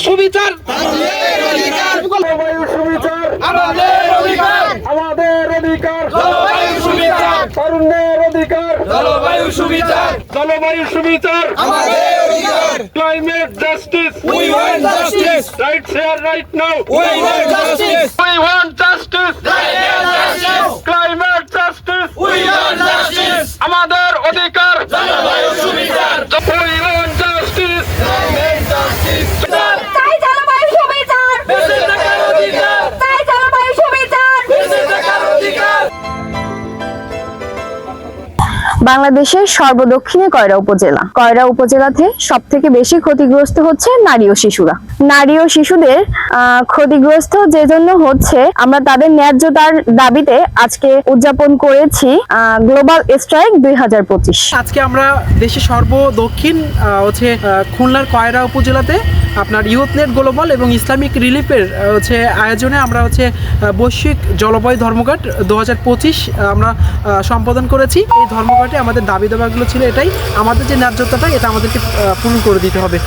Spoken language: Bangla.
সুবিচার জলবায়ু সুবিচার আমাদের অধিকার আমাদের অধিকার জলবায়ু সুবিচার তরুণদের অধিকার জলবায়ু সুবিচার জলবায়ু সুবিচার আমাদের অধিকার climate justice We want justice. Right share right now We want justice. We want justice. justice. Climate justice. We want justice. আমাদের অধিকার বাংলাদেশের সর্বদক্ষিণে কয়রা উপজেলা। কয়রা উপজেলাতে সব থেকে বেশি ক্ষতিগ্রস্ত হচ্ছে নারী ও শিশুরা। নারী ও শিশুদের ক্ষতিগ্রস্ত যে জন্য হচ্ছে, আমরা তাদের ন্যায্যতার দাবিতে আজকে উদযাপন করেছি গ্লোবাল স্ট্রাইক দুই হাজার পঁচিশ। আজকে আমরা দেশের সর্বদক্ষিণ হচ্ছে খুলনার কয়রা উপজেলাতে আপনার ইউথনেট গ্লোবাল এবং ইসলামিক রিলিফের হচ্ছে আয়োজনে আমরা হচ্ছে বৈশ্বিক জলবায়ু ধর্মঘাট দু আমরা সম্পাদন করেছি। এই ধর্মঘাটে আমাদের দাবি দাবাগুলো ছিল এটাই। আমাদের যে ন্যায্যতাটা, এটা আমাদেরকে পূরণ করে দিতে হবে।